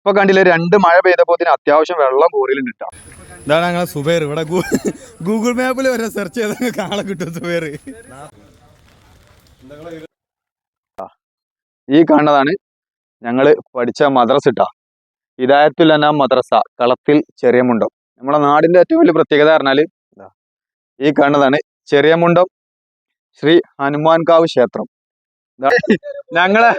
ഇപ്പൊ കണ്ടില്ല രണ്ട് മഴ പെയ്തപ്പോ അത്യാവശ്യം വെള്ളം കോറിയിലുണ്ട് കിട്ടാം. ഇതാണ് ഞങ്ങളെ സുബേർ. ഇവിടെ ഗൂഗിൾ മാപ്പിൽ വരെ സെർച്ച് ചെയ്ത കാണാൻ കിട്ടും സുബേർ. ഈ കാണുന്നതാണ് ഞങ്ങൾ പഠിച്ച മദ്രസ ഇട്ടാ ഹിദായത്തുൽ അനാം മദ്രസ കളത്തിൽ ചെറിയമുണ്ടം. നമ്മളെ നാടിന്റെ ഏറ്റവും വലിയ പ്രത്യേകത പറഞ്ഞാൽ ഈ കാണുന്നതാണ് ചെറിയമുണ്ടം ശ്രീ ഹനുമാൻകാവ് ക്ഷേത്രം. ഞങ്ങളെ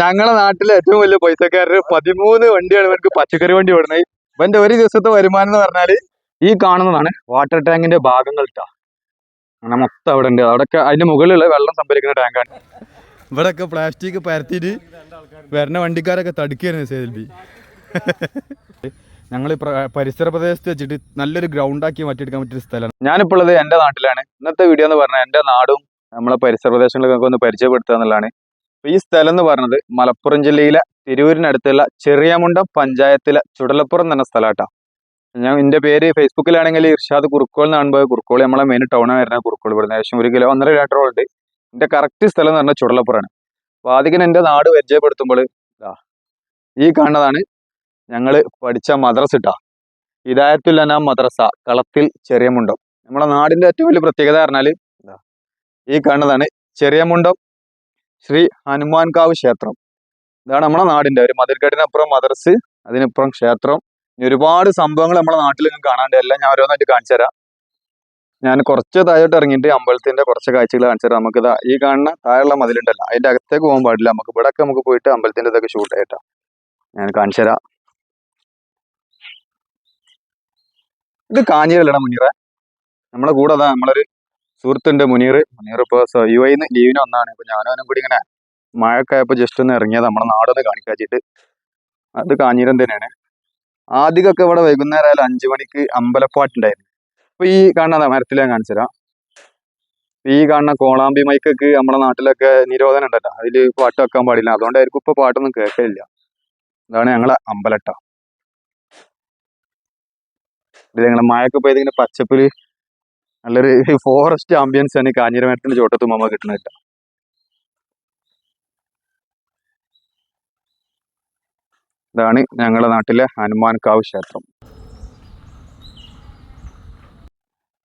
ഞങ്ങളെ നാട്ടിലെ ഏറ്റവും വലിയ പൈസക്കാരര് പതിമൂന്ന് വണ്ടിയാണ് ഇവർക്ക് പച്ചക്കറി വണ്ടി ഓടുന്നത് ഇവന്റെ ഒരു ദിവസത്തെ വരുമാനം എന്ന് പറഞ്ഞാൽ ഈ കാണുന്നതാണ് വാട്ടർ ടാങ്കിന്റെ ഭാഗങ്ങൾ ഇട്ടാ അങ്ങനെ മൊത്തം അവിടെ ഉണ്ട്. അവിടെയൊക്കെ അതിന്റെ മുകളിലുള്ള വെള്ളം സംഭരിക്കുന്ന ടാങ്കാണ്. ഇവിടെയൊക്കെ പ്ലാസ്റ്റിക് പരത്തിയിട്ട് വരുന്ന വണ്ടിക്കാരൊക്കെ തടുക്കുകയായിരുന്നു സെൽബി ഞങ്ങൾ പരിസര പ്രദേശത്ത് വെച്ചിട്ട് നല്ലൊരു ഗ്രൗണ്ട് ഗ്രൗണ്ടാക്കി മാറ്റിയെടുക്കാൻ പറ്റിയ സ്ഥലമാണ്. ഞാനിപ്പോൾ ഉള്ളത് എന്റെ നാട്ടിലാണ്. ഇന്നത്തെ വീഡിയോ എന്ന് പറഞ്ഞാൽ എന്റെ നാടും നമ്മളെ പരിസര പ്രദേശങ്ങളൊക്കെ ഒന്ന് പരിചയപ്പെടുത്തുക എന്നുള്ളതാണ്. ഈ സ്ഥലം എന്ന് പറയുന്നത് മലപ്പുറം ജില്ലയിലെ തിരൂരിനടുത്തുള്ള ചെറിയമുണ്ടം പഞ്ചായത്തിലെ ചുടലപ്പുറം എന്ന സ്ഥലമാട്ടാ ഞാൻ എന്റെ പേര് ഫേസ്ബുക്കിലാണെങ്കിൽ ഇർഷാദ് കുറുക്കോൾ എന്നാണ് പോയത് കുറുക്കോൾ. നമ്മളെ മെയിൻ ടൗണാണ് വരുന്നത് കുറുക്കോൾ ഇവിടുന്ന്. ഏകദേശം ഒരു കിലോ ഒന്നര കിലോമീറ്റർ ഉണ്ട്. എന്റെ കറക്റ്റ് സ്ഥലം എന്ന് പറഞ്ഞാൽ ചുടലപ്പുറമാണ്. അപ്പോൾ ആദ്യം എന്റെ നാട് പരിചയപ്പെടുത്തുമ്പോൾ ഈ കാണുന്നതാണ് ഞങ്ങൾ പഠിച്ച മദ്രസ ഇട്ടാ ഹിദായത്തുൽ അനാം മദ്രസ കളത്തിൽ ചെറിയമുണ്ടം. നമ്മളെ നാടിന്റെ ഏറ്റവും വലിയ പ്രത്യേകത പറഞ്ഞാൽ ഈ കാണുന്നതാണ് ചെറിയമുണ്ടം ശ്രീ ഹനുമാൻകാവ് ക്ഷേത്രം. ഇതാണ് നമ്മുടെ നാടിന്റെ ഒരു മതിൽക്കെട്ടിനപ്പുറം മദർസ് അതിനപ്പുറം ക്ഷേത്രം. ഇനി ഒരുപാട് സംഭവങ്ങൾ നമ്മുടെ നിങ്ങൾക്ക് കാണാണ്ട് എല്ലാം ഞാൻ ഓരോന്നായിട്ട് കാണിച്ചു തരാം. ഞാൻ കുറച്ച് താഴോട്ട് ഇറങ്ങിയിട്ട് അമ്പലത്തിന്റെ കുറച്ച് കാഴ്ചകൾ കാണിച്ചു തരാം. നമുക്ക് ഈ കാണുന്ന താഴെയുള്ള മതിലുണ്ടല്ലോ അതിന്റെ അകത്തേക്ക് പോകാൻ പാടില്ല. നമുക്ക് ഇവിടെ ഒക്കെ നമുക്ക് പോയിട്ട് അമ്പലത്തിന്റെ ഇതൊക്കെ ഷൂട്ട് ആയിട്ടാ ഞാൻ കാണിച്ചു തരാം. ഇത് കാഞ്ഞിരല്ലടാ മുനീറെ. നമ്മളെ കൂടെ അതാ നമ്മളൊരു സുഹൃത്തുണ്ട് മുനീർ. മുനീർ ഇപ്പോൾ യു ഐന്ന് ലീവിന് വന്നാണ്. ഇപ്പൊ ഞാനും അവനും കൂടി ഇങ്ങനെ മഴക്കായപ്പോൾ ജസ്റ്റ് ഒന്ന് ഇറങ്ങിയത്. നമ്മുടെ നാടൊന്ന് കാണിക്കാച്ചിട്ട്. അത് കാഞ്ഞീരം തന്നെയാണ്. ആദ്യമൊക്കെ ഇവിടെ വൈകുന്നേരം ആയാലും അഞ്ചു മണിക്ക് അമ്പലപ്പാട്ടുണ്ടായിരുന്നു. അപ്പൊ ഈ കാണുന്ന മരത്തിൽ ഞാൻ കാണിച്ചു തരാം. ഈ കാണുന്ന കോളാമ്പി മൈക്കൊക്കെ നമ്മുടെ നാട്ടിലൊക്കെ നിരോധനം ഉണ്ടല്ലോ. അതിൽ പാട്ട് വെക്കാൻ പാടില്ല. അതുകൊണ്ടായിരിക്കും ഇപ്പൊ പാട്ടൊന്നും കേൾക്കലില്ല. ഇതാണ് ഞങ്ങളെ അമ്പലട്ട. ഇത് ഞങ്ങളെ മഴയൊക്കെ ഇങ്ങനെ പച്ചപ്പിൽ നല്ലൊരു ഫോറസ്റ്റ് ആംബിയൻസ് ആണ് കാഞ്ഞിരമേട്ടിന്റെ ചോട്ടത്ത് മമ്മ കിട്ടുന്നത് ഇതാണ് ഞങ്ങളുടെ നാട്ടിലെ ഹനുമാൻകാവ് ക്ഷേത്രം.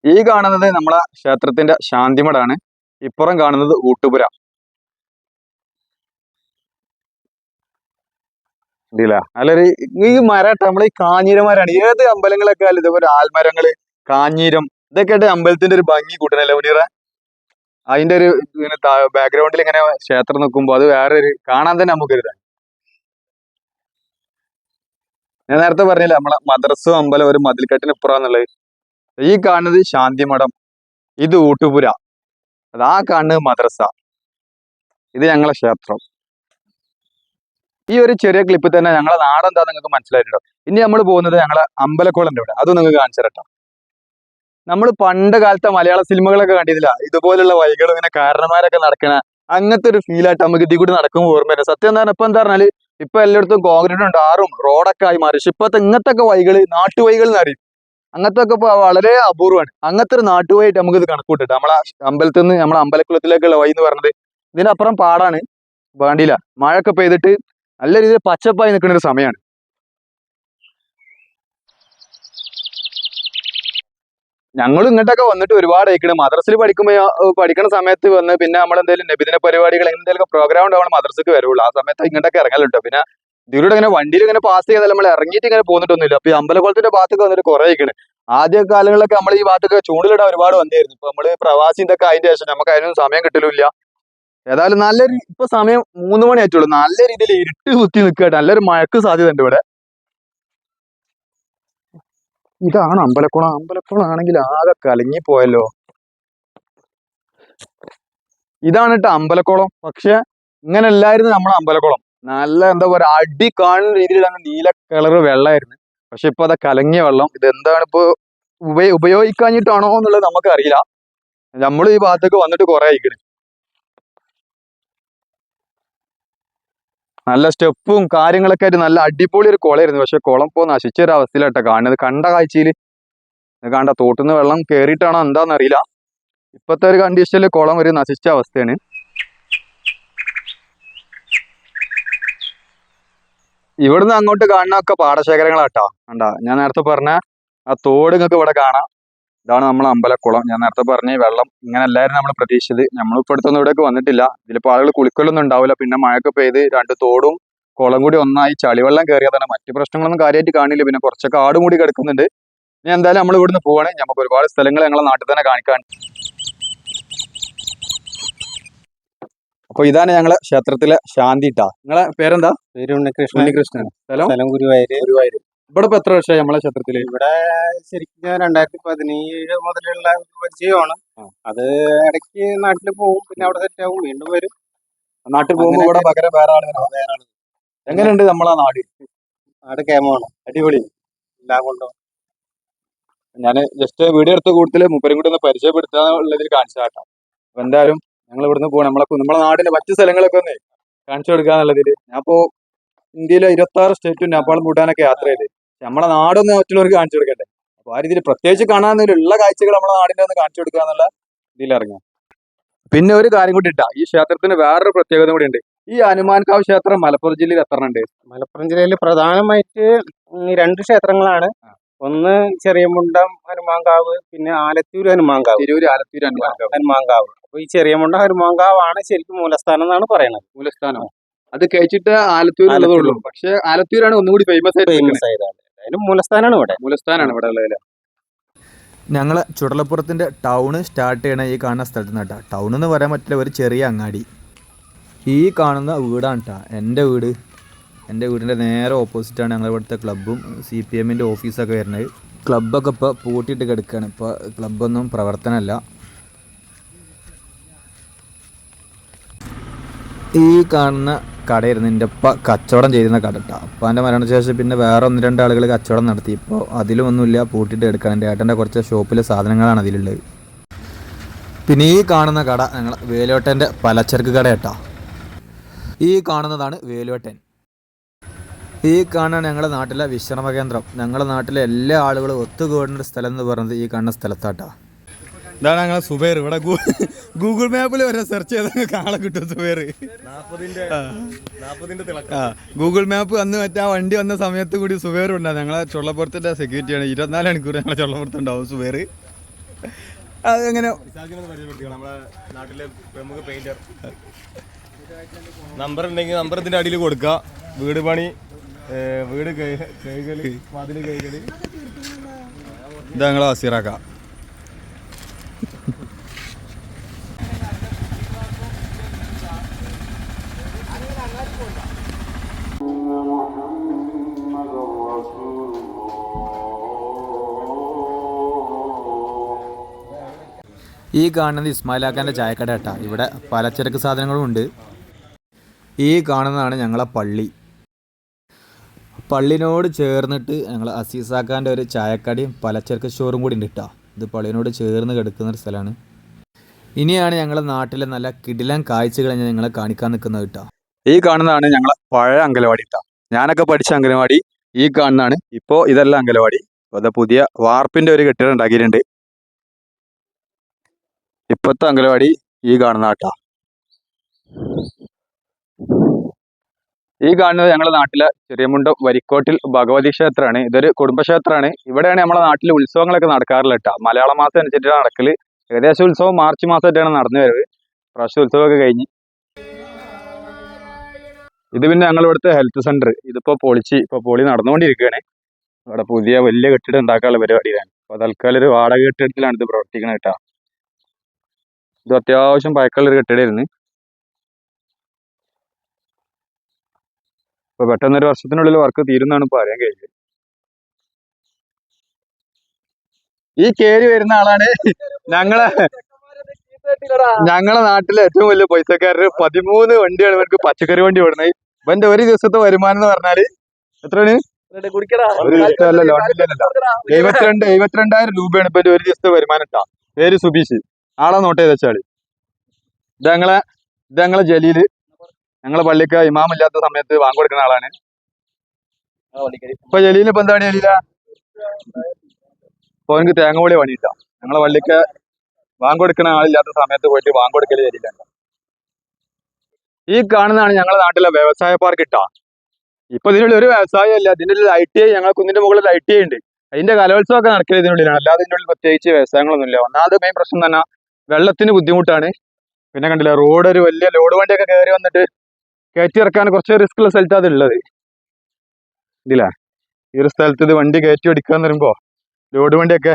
ഈ കാണുന്നത് നമ്മളെ ക്ഷേത്രത്തിന്റെ ശാന്തിമടാണ് ഇപ്പുറം കാണുന്നത് ഊട്ടുപുര. ഇല്ല? നല്ലൊരു ഈ മരട്ട നമ്മൾ ഈ കാഞ്ഞിരമരാണ്. ഏത് അമ്പലങ്ങളൊക്കെ ആയാലും ഇതേപോലെ ആൽമരങ്ങൾ കാഞ്ഞീരം ഇതൊക്കെ അമ്പലത്തിന്റെ ഒരു ഭംഗി കൂട്ടണല്ലേ മുനീറ? അതിന്റെ ഒരു ഇങ്ങനെ ബാക്ക്ഗ്രൗണ്ടിൽ ഇങ്ങനെ ക്ഷേത്രം നിൽക്കുമ്പോൾ അത് വേറെ ഒരു കാണാൻ തന്നെ നമുക്ക് ഇതാണ്. ഞാൻ നേരത്തെ പറഞ്ഞില്ല നമ്മളെ മദ്രസ അമ്പലം ഒരു മതിൽക്കെട്ടിന് ഇപ്പുറന്നുള്ളത് ഈ കാണുന്നത് ശാന്തിമഠം ഇത് ഊട്ടുപുര. അത് ആ കാണുന്നത് മദ്രസ. ഇത് ഞങ്ങളെ ക്ഷേത്രം. ഈ ഒരു ചെറിയ ക്ലിപ്പിൽ തന്നെ ഞങ്ങളെ നാടെന്താ നിങ്ങൾക്ക് മനസ്സിലായിട്ടുണ്ടോ ഇനി നമ്മൾ പോകുന്നത് ഞങ്ങളെ അമ്പലക്കുളന്റെ ഇവിടെ അത് നിങ്ങൾക്ക് കാണിച്ചു തരട്ടോ നമ്മൾ പണ്ട് കാലത്തെ മലയാള സിനിമകളൊക്കെ കണ്ടിട്ടില്ല. ഇതുപോലുള്ള വഴികൾ ഇങ്ങനെ കാരണന്മാരൊക്കെ നടക്കണ അങ്ങനത്തെ ഒരു ഫീൽ ആയിട്ട് നമുക്ക് ഇതിൽ കൂടി നടക്കുമ്പോൾ ഓർമ്മ വരും. സത്യം എന്താ ഇപ്പൊ എന്താ പറഞ്ഞാൽ ഇപ്പൊ എല്ലായിടത്തും കോൺക്രീറ്റ് ഉണ്ട് ആറും റോഡൊക്കെ ആയി മാറി. പക്ഷെ ഇപ്പത്തെ ഇങ്ങനത്തെ ഒക്കെ നാട്ടുവൈകൾ എന്ന് അറിയും അങ്ങനത്തെ ഒക്കെ ഇപ്പൊ വളരെ അപൂർവമാണ്. അങ്ങനത്തെ ഒരു നാട്ടുവായിട്ട് നമുക്ക് ഇത് കണക്കൂട്ടിട്ട് നമ്മളെ അമ്പലത്തിൽ നിന്ന് നമ്മളെ അമ്പലക്കുളത്തിലേക്കുള്ള വൈ എന്ന് പറഞ്ഞത് ഇതിനപ്പുറം പാടാണ്. വേണ്ടിയില്ല മഴയൊക്കെ പെയ്തിട്ട് നല്ല രീതിയിൽ പച്ചപ്പായി നിൽക്കുന്ന ഒരു സമയമാണ്. ഞങ്ങളും ഇങ്ങോട്ടൊക്കെ വന്നിട്ട് ഒരുപാട് അയക്കണം മദ്രസിൽ പഠിക്കുമ്പോൾ പഠിക്കുന്ന സമയത്ത് വന്ന് പിന്നെ നമ്മൾ എന്തെങ്കിലും നബിദിന പരിപാടികൾ എന്തെങ്കിലും പ്രോഗ്രാം ഉണ്ടാവണം മദ്രസക്ക് വരുള്ളൂ. ആ സമയത്ത് ഇങ്ങോട്ടൊക്കെ ഇറങ്ങലുണ്ടോ. പിന്നെ ഇതിലൂടെ ഇങ്ങനെ വണ്ടിയിൽ ഇങ്ങനെ പാസ് ചെയ്താൽ നമ്മൾ ഇറങ്ങിയിട്ട് ഇങ്ങനെ പോന്നിട്ടൊന്നുമില്ല. അപ്പൊ ഈ അമ്പലക്കുളത്തിന്റെ ഭാഗത്തൊക്കെ വന്നിട്ട് കുറെ അയക്കണ് ആദ്യ കാലങ്ങളിലൊക്കെ നമ്മൾ ഈ ഭാഗത്തൊക്കെ ചൂണ്ടിലിടാൻ ഒരുപാട് വന്നിരുന്നു. ഇപ്പൊ നമ്മൾ പ്രവാസി ഇതൊക്കെ അതിന്റെ ശേഷം നമുക്ക് അതിനൊന്നും സമയം കിട്ടലില്ല ഏതായാലും നല്ലൊരു ഇപ്പൊ സമയം മൂന്ന് മണി ആയിട്ടുള്ളൂ നല്ല രീതിയിൽ ഇരുട്ട് കുത്തി നിൽക്കട്ടെ നല്ലൊരു മഴക്ക് സാധ്യത ഉണ്ട് ഇവിടെ. ഇതാണ് അമ്പലക്കുളം. അമ്പലക്കുളം ആണെങ്കിൽ ആകെ കലങ്ങി പോയല്ലോ. ഇതാണ് കേട്ടോ അമ്പലക്കുളം. പക്ഷെ ഇങ്ങനെ അല്ലായിരുന്നു നമ്മളെ അമ്പലക്കുളം. നല്ല എന്താ പറയാ അടി കാണുന്ന രീതിയിൽ അങ്ങ് നീല കളറ് വെള്ളമായിരുന്നു പക്ഷെ ഇപ്പൊ അതാ കലങ്ങിയ വെള്ളം. ഇത് എന്താണ് ഇപ്പൊ ഉപയോ ഉപയോഗിക്കാഞ്ഞിട്ടാണോ എന്നുള്ളത് നമുക്ക് അറിയില്ല നമ്മൾ ഈ ഭാഗത്തേക്ക് വന്നിട്ട് കുറെ ആയിക്കണ് നല്ല സ്റ്റെപ്പും കാര്യങ്ങളൊക്കെ ആയിട്ട് നല്ല അടിപൊളി ഒരു കുളമായിരുന്നു. പക്ഷെ കുളം ഇപ്പോ നശിച്ച ഒരു അവസ്ഥയിലാട്ടോ കാണുന്നത്. കണ്ട കാഴ്ചയിൽ കണ്ട തോട്ടുന്ന വെള്ളം കേറിയിട്ടാണോ എന്താണെന്നറിയില്ല ഇപ്പോഴത്തെ ഒരു കണ്ടീഷനിൽ കുളം ഒരു നശിച്ച അവസ്ഥയാണ്. ഇവിടുന്ന് അങ്ങോട്ട് കാണുന്നൊക്കെ പാടശേഖരങ്ങളാട്ടോ. കണ്ട? ഞാൻ നേരത്തെ പറഞ്ഞ ആ തോട് നിങ്ങൾക്ക് ഇവിടെ കാണാം. ഇതാണ് നമ്മളെ അമ്പലക്കുളം. ഞാൻ നേരത്തെ പറഞ്ഞ വെള്ളം ഇങ്ങനെ എല്ലാവരും നമ്മൾ പ്രതീക്ഷിച്ചത്. നമ്മളിപ്പോൾ അടുത്തൊന്നും ഇവിടേക്ക് വന്നിട്ടില്ല. ഇതിലിപ്പോൾ ആളുകൾ കുളിക്കലൊന്നും ഉണ്ടാവില്ല. പിന്നെ മഴയൊക്കെ പെയ്ത് രണ്ട് തോടും കുളം കൂടി ഒന്നായി ചളിവെള്ളം കയറിയതാണ് മറ്റു പ്രശ്നങ്ങളൊന്നും കാര്യമായിട്ട് കാണില്ല. പിന്നെ കുറച്ചൊക്കെ ആട് കൂടി കിടക്കുന്നുണ്ട്. ഇനി എന്തായാലും നമ്മൾ ഇവിടുന്ന് പോവാണ് നമുക്ക് ഒരുപാട് സ്ഥലങ്ങൾ ഞങ്ങളെ നാട്ടിൽ തന്നെ കാണിക്കാൻ. അപ്പൊ ഇതാണ് ഞങ്ങളെ ക്ഷേത്രത്തിലെ ശാന്തിട്ടാ നിങ്ങളെ പേരെന്താ? പേര് ഉണ്ണികൃഷ്ണൻ. ഉണ്ണികൃഷ്ണൻ. സ്ഥലം? ഗുരുവായൂര്. ഗുരുവായൂർ ഇവിടെ ഇപ്പൊ എത്ര വർഷമായി നമ്മളെ ക്ഷേത്രത്തിൽ? ഇവിടെ ശരിക്കും രണ്ടായിരത്തി പതിനേഴ് മുതലുള്ള ഒരു പരിചയമാണ്. അത് ഇടയ്ക്ക് നാട്ടിൽ പോകും പിന്നെ അവിടെ സെറ്റ് ആവും വീണ്ടും വരും. നാട്ടിൽ പോകുമ്പോൾ ഇവിടെ പകരം വേറെ ആൾ വരണം. എങ്ങനെയുണ്ട് നമ്മളെ നാട്? നാട് കേമാണ് അടിപൊളി. എല്ലാം കൊണ്ടും. ഞാൻ ജസ്റ്റ് വീഡിയോ എടുത്ത കൂട്ടത്തിൽ മുപ്പരും കൂടി ഒന്ന് പരിചയപ്പെടുത്താന്നുള്ളതിൽ കാണിച്ചാട്ടോ അപ്പൊ എന്തായാലും ഞങ്ങൾ ഇവിടുന്ന് പോകണം നമ്മളെ നമ്മളെ നാടിന്റെ മറ്റു സ്ഥലങ്ങളൊക്കെ ഒന്ന് കാണിച്ചു കൊടുക്കാന്നുള്ളതിൽ ഞാൻ ഇപ്പോ ഇന്ത്യയിലെ ഇരുപത്തി ആറ് സ്റ്റേറ്റും നേപ്പാളും ഭൂട്ടാനൊക്കെ യാത്ര ചെയ്ത്. നമ്മളെ നാടൊന്ന് മറ്റുള്ളവർക്ക് കാണിച്ചു കൊടുക്കട്ടെ? അപ്പൊ ആ രീതിയിൽ പ്രത്യേകിച്ച് കാണാനുള്ള കാഴ്ചകൾ നമ്മളെ നാടിന്റെ ഒന്ന് കാണിച്ചു കൊടുക്കുക എന്നുള്ള ഇതിൽ ഇറങ്ങാം. പിന്നെ ഒരു കാര്യം കൂടി ഇട്ടാ ഈ ക്ഷേത്രത്തിന് വേറൊരു പ്രത്യേകത കൂടി ഉണ്ട്. ഈ ഹനുമാൻകാവ് ക്ഷേത്രം മലപ്പുറം ജില്ലയിൽ എത്ര ഉണ്ട് മലപ്പുറം ജില്ലയിൽ പ്രധാനമായിട്ട് രണ്ട് ക്ഷേത്രങ്ങളാണ്. ഒന്ന് ചെറിയമുണ്ടം ഹനുമാൻകാവ് പിന്നെ ആലത്തൂർ ഹനുമാൻകാവ്. തിരൂര് ആലത്തൂർ ഹനുമാൻകാവ്. ഹനുമാൻകാവ്. അപ്പൊ ഈ ചെറിയമുണ്ടം ആണ് ശരിക്കും മൂലസ്ഥാനം എന്നാണ് പറയുന്നത് മൂലസ്ഥാനം. അത് കഴിച്ചിട്ട് ആലത്തൂർ ഉള്ളൂ പക്ഷെ ആലത്തൂരാണ് ഒന്നുകൂടി ഫേമസ് ആയിട്ട് ഫേമസ് ആയതാണ്. അതിന് മൂലസ്ഥാനാണ് ഇവിടെ. മൂലസ്ഥാനാണ് ഇവിടെ ഉള്ളത് ഞങ്ങൾ ചുടലപ്പുറത്തിന്റെ ടൗണ് സ്റ്റാർട്ട് ചെയ്യണ ഈ കാണുന്ന സ്ഥലത്ത് നിന്ന് കേട്ടോ. ടൗൺ എന്ന് പറയാൻ പറ്റില്ല ഒരു ചെറിയ അങ്ങാടി. ഈ കാണുന്ന വീടാണ് കേട്ടോ എന്റെ വീട്. എന്റെ വീടിന്റെ നേരെ ഓപ്പോസിറ്റാണ് ഞങ്ങൾ ഇവിടുത്തെ ക്ലബ്ബും സി പി എമ്മിന്റെ ഓഫീസൊക്കെ വരുന്നത്. ക്ലബ്ബൊക്കെ ഇപ്പോൾ പൂട്ടിയിട്ട് കിടക്കുകയാണ് ഇപ്പോൾ ക്ലബ്ബൊന്നും പ്രവർത്തനമല്ല. ഈ കാണുന്ന കടയായിരുന്നു. എന്റെ അപ്പ കച്ചവടം ചെയ്തിരുന്ന കട കേട്ടോ അപ്പാന്റെ മരണശേഷം പിന്നെ വേറെ ഒന്ന് രണ്ട് ആളുകൾ കച്ചവടം നടത്തി. ഇപ്പോൾ അതിലും ഒന്നുമില്ല പൂട്ടിയിട്ട് എടുക്കാൻ. എന്റെ ഏട്ടന്റെ കുറച്ച് ഷോപ്പിലെ സാധനങ്ങളാണ് അതിലുള്ളത്. പിന്നെ ഈ കാണുന്ന കട ഞങ്ങൾ വേലുവേട്ടന്റെ പലചരക്ക് കട കേട്ടോ ഈ കാണുന്നതാണ് വേലുവേട്ടൻ. ഈ കാണുന്ന ഞങ്ങളുടെ നാട്ടിലെ വിശ്രമ കേന്ദ്രം ഞങ്ങളുടെ നാട്ടിലെ എല്ലാ ആളുകളും ഒത്തുകൂടുന്ന ഒരു സ്ഥലം എന്ന് പറയുന്നത് ഈ കാണുന്ന സ്ഥലത്താട്ടാ ഇതാണ് ഞങ്ങളെ സുബൈർ. ഇവിടെ ഗൂഗിൾ മാപ്പിൽ വരെ സെർച്ച് ചെയ്താൽ കാണാൻ കിട്ടും സുബേർ. ഗൂഗിൾ മാപ്പ് അന്ന് മറ്റേ വണ്ടി വന്ന സമയത്ത് കൂടി സുബേർ ഉണ്ടാവും ഞങ്ങളെ ചുള്ളപ്പുറത്തിന്റെ സെക്യൂരിറ്റിയാണ് ഇരുപത്തിനാല് മണിക്കൂർ ഞങ്ങളെ ചുള്ളപ്പുറത്ത് ഉണ്ടാവും സുബേർ. പെയിന്റർ നമ്പർ ഉണ്ടെങ്കിൽ നമ്പർ ഇതിന്റെ അടിയിൽ കൊടുക്കുക. വീട് പണി വീട് കൈകൾ മതിൽ കൈകളി ഇതാ ഞങ്ങളെ അസീറാക്ക ഈ കാണുന്നത് ഇസ്മായിലാക്കാന്റെ ചായക്കട കേട്ടാ ഇവിടെ പലചരക്ക് സാധനങ്ങളും ഉണ്ട്. ഈ കാണുന്നതാണ് ഞങ്ങളെ പള്ളി. പള്ളിനോട് ചേർന്നിട്ട് ഞങ്ങൾ അസീസാക്കാന്റെ ഒരു ചായക്കടയും പലചരക്ക് ഷോറും കൂടി ഉണ്ട് കേട്ടോ ഇത് പള്ളിയോട് ചേർന്ന് കിടക്കുന്ന ഒരു സ്ഥലമാണ്. ഇനിയാണ് ഞങ്ങളുടെ നാട്ടിലെ നല്ല കിടിലൻ കാഴ്ചകൾ ഞാൻ നിങ്ങളെ കാണിക്കാൻ നിൽക്കുന്നത് കേട്ടോ. ഈ കാണുന്നതാണ് ഞങ്ങളെ പഴയ അങ്കലവാടി കേട്ടോ ഞാനൊക്കെ പഠിച്ച അങ്കലവാടി ഈ കാണുന്നതാണ്. ഇപ്പോ ഇതല്ല അങ്കലവാടി. ഇപ്പൊ പുതിയ വാർപ്പിന്റെ ഒരു കെട്ടിടം ഉണ്ടാക്കിയിട്ടുണ്ട്. ഇപ്പത്തെ അങ്കലവാടി ഈ കാണുന്ന കേട്ടാ ഈ കാണുന്നത് ഞങ്ങളുടെ നാട്ടിലെ ചെറിയമുണ്ടം വരിക്കോട്ടിൽ ഭഗവതി ക്ഷേത്രമാണ്. ഇതൊരു കുടുംബക്ഷേത്രമാണ്. ഇവിടെയാണ് നമ്മുടെ നാട്ടിൽ ഉത്സവങ്ങളൊക്കെ നടക്കാറുള്ളത് കേട്ടോ. മലയാള മാസം അനുസരിച്ചിട്ടാണ് നടക്കൽ. ഏകദേശം ഉത്സവം മാർച്ച് മാസമായിട്ടാണ് നടന്നു വരുന്നത് പ്രാവശ്യം ഉത്സവമൊക്കെ കഴിഞ്ഞ്. ഇത് പിന്നെ ഞങ്ങൾ ഇവിടുത്തെ ഹെൽത്ത് സെന്റർ ഇതിപ്പോ പൊളിച്ച് ഇപ്പൊ പൊളി നടന്നുകൊണ്ടിരിക്കുകയാണ്. ഇവിടെ പുതിയ വലിയ കെട്ടിടം ഉണ്ടാക്കാനുള്ള പരിപാടിയാണ്. അപ്പൊ തൽക്കാലം ഒരു വാടക കെട്ടിടത്തിലാണ് ഇത് പ്രവർത്തിക്കുന്നത് കേട്ടോ. ഇത് അത്യാവശ്യം പഴക്കമുള്ള ഒരു കെട്ടിടമായിരുന്നു. ഇപ്പൊ പെട്ടെന്ന് ഒരു വർഷത്തിനുള്ളിൽ വർക്ക് തീരുന്നതാണ് ഇപ്പൊ അറിയാൻ കഴിഞ്ഞത് ഈ കേരി വരുന്ന ആളാണ് ഞങ്ങളെ ഞങ്ങളെ നാട്ടിലെ ഏറ്റവും വലിയ പൈസക്കാരര് പതിമൂന്ന് വണ്ടിയാണ് ഇവർക്ക് പച്ചക്കറി വണ്ടി ഓടുന്നത് ഇവന്റെ ഒരു ദിവസത്തെ വരുമാനം എന്ന് പറഞ്ഞാൽ എത്രയാണ്? എഴുപത്തിരണ്ടായിരം രൂപയാണ് ഇപ്പൊ ഒരു ദിവസത്തെ വരുമാനം ഇട്ടാ. പേര് സുബീഷ്. ആളെ നോട്ട് ചെയ്ത് വെച്ചാളി ഇതങ്ങളെ ഞങ്ങളെ ഇത് ഞങ്ങളെ ജലീൽ. ഞങ്ങളെ പള്ളിക്ക് ഇമാമില്ലാത്ത സമയത്ത് വാങ്ങി കൊടുക്കുന്ന ആളാണ്. ഇപ്പൊ ജലീലിന് ഇപ്പൊ എന്താണ് ജലീല? ഇപ്പൊ എനിക്ക് തേങ്ങ പൊളി പണിയില്ല. ഞങ്ങളെ പള്ളിക്ക് വാങ്ങി കൊടുക്കുന്ന ആളില്ലാത്ത സമയത്ത് പോയിട്ട് വാങ്ങി കൊടുക്കൽ ജലീല ഈ കാണുന്നതാണ് ഞങ്ങളുടെ നാട്ടിലെ വ്യവസായ പാർക്ക് ഇട്ടാ. ഇപ്പൊ ഇതിനുള്ള ഒരു വ്യവസായം അല്ല ഇതിന്റെ ഉള്ളിൽ ഐ ടി ഐ ഞങ്ങൾ കുന്നിന്റെ മുകളിൽ ഐ ടി ഐ ഉണ്ട്. അതിന്റെ കലോത്സവം ഒക്കെ നടക്കൽ ഇതിനുള്ളിലാണ്. അല്ലാതെ ഇതിനുള്ളിൽ ഉള്ളിൽ പ്രത്യേകിച്ച് വ്യവസായങ്ങളൊന്നും ഇല്ല ഒന്നാമത് മെയിൻ പ്രശ്നം തന്നെ വെള്ളത്തിന് ബുദ്ധിമുട്ടാണ്. പിന്നെ കണ്ടില്ല റോഡ് ഒരു വലിയ ലോഡ് വണ്ടിയൊക്കെ കയറി വന്നിട്ട് കയറ്റി ഇറക്കാൻ കുറച്ച് റിസ്ക് ഉള്ള സ്ഥലത്താണ് അത് ഉള്ളത് ഇതില്ല ഈ ഒരു സ്ഥലത്ത് ഇത് വണ്ടി കയറ്റി ഓടിക്കുക എന്ന് പറയുമ്പോ ലോഡ് വണ്ടിയൊക്കെ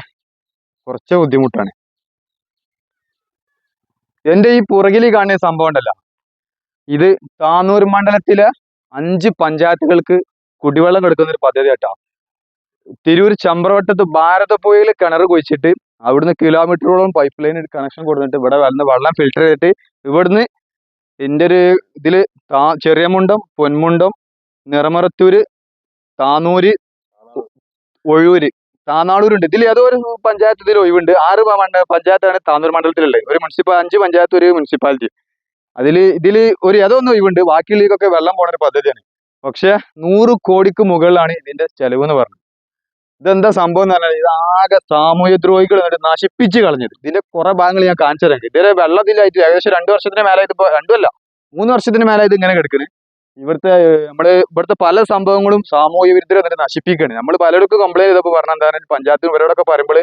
കുറച്ച് ബുദ്ധിമുട്ടാണ്. എന്റെ ഈ പുറകിൽ കാണുന്ന സംഭവം ഉണ്ടല്ലോ. ഇത് താനൂർ മണ്ഡലത്തിലെ അഞ്ച് പഞ്ചായത്തുകൾക്ക് കുടിവെള്ളം കൊടുക്കുന്ന ഒരു പദ്ധതി കേട്ടോ. തിരൂർ ചമ്പ്രവട്ടത്ത് ഭാരതപ്പുഴയിൽ കിണർ കുഴിച്ചിട്ട് അവിടുന്ന് കിലോമീറ്ററോളം പൈപ്പ് ലൈൻ കണക്ഷൻ കൊടുത്തിട്ട് ഇവിടെ വരുന്ന വെള്ളം ഫിൽറ്റർ ചെയ്തിട്ട് ഇവിടുന്ന് എന്റെ ഒരു ഇതിൽ താ ചെറിയമുണ്ടം പൊന്മുണ്ടം നിറമറത്തൂര് താനൂര് ഒഴൂര് താനാളൂരുണ്ട്. ഇതിൽ ഏതോ ഒരു പഞ്ചായത്ത് ഇതിൽ ഒഴിവുണ്ട്. ആറ് പഞ്ചായത്താണ് താനൂർ മണ്ഡലത്തിലുള്ളത്. ഒരു മുനിസിപ്പൽ അഞ്ച് പഞ്ചായത്ത് ഒരു മുനിസിപ്പാലിറ്റി അതിൽ ഇതിൽ ഒരു ഏതോ ഒന്ന് ഒഴിവുണ്ട്. ബാക്കിയുള്ളതൊക്കെ വെള്ളം പോണ ഒരു പദ്ധതിയാണ്. പക്ഷെ നൂറ് കോടിക്ക് മുകളിലാണ് ഇതിന്റെ ചെലവ് എന്ന് പറഞ്ഞത്. ഇതെന്താ സംഭവം എന്ന് പറഞ്ഞാൽ ഇത് ആകെ സാമൂഹ്യ ദ്രോഹികൾ എന്നിട്ട് നശിപ്പിച്ച് കളഞ്ഞത്. ഇതിന്റെ കുറെ ഭാഗങ്ങൾ ഞാൻ കാണിച്ചു തരാം ഇതുവരെ വെള്ളത്തിലായിട്ട് ഏകദേശം രണ്ട് വർഷത്തിന് മേലായിട്ട് ഇപ്പൊ രണ്ടുമല്ല മൂന്ന് വർഷത്തിന് ഇത് ഇങ്ങനെ കിടക്കുന്നത് ഇവിടുത്തെ നമ്മൾ ഇവിടുത്തെ പല സംഭവങ്ങളും സാമൂഹ്യ വിരുദ്ധരെ എന്നിട്ട് നശിപ്പിക്കുകയാണ് നമ്മൾ പലർക്കും കംപ്ലൈന്റ് ചെയ്തപ്പോൾ പറഞ്ഞ പറയുക പഞ്ചായത്ത് ഇവരോടൊക്കെ പറയുമ്പോൾ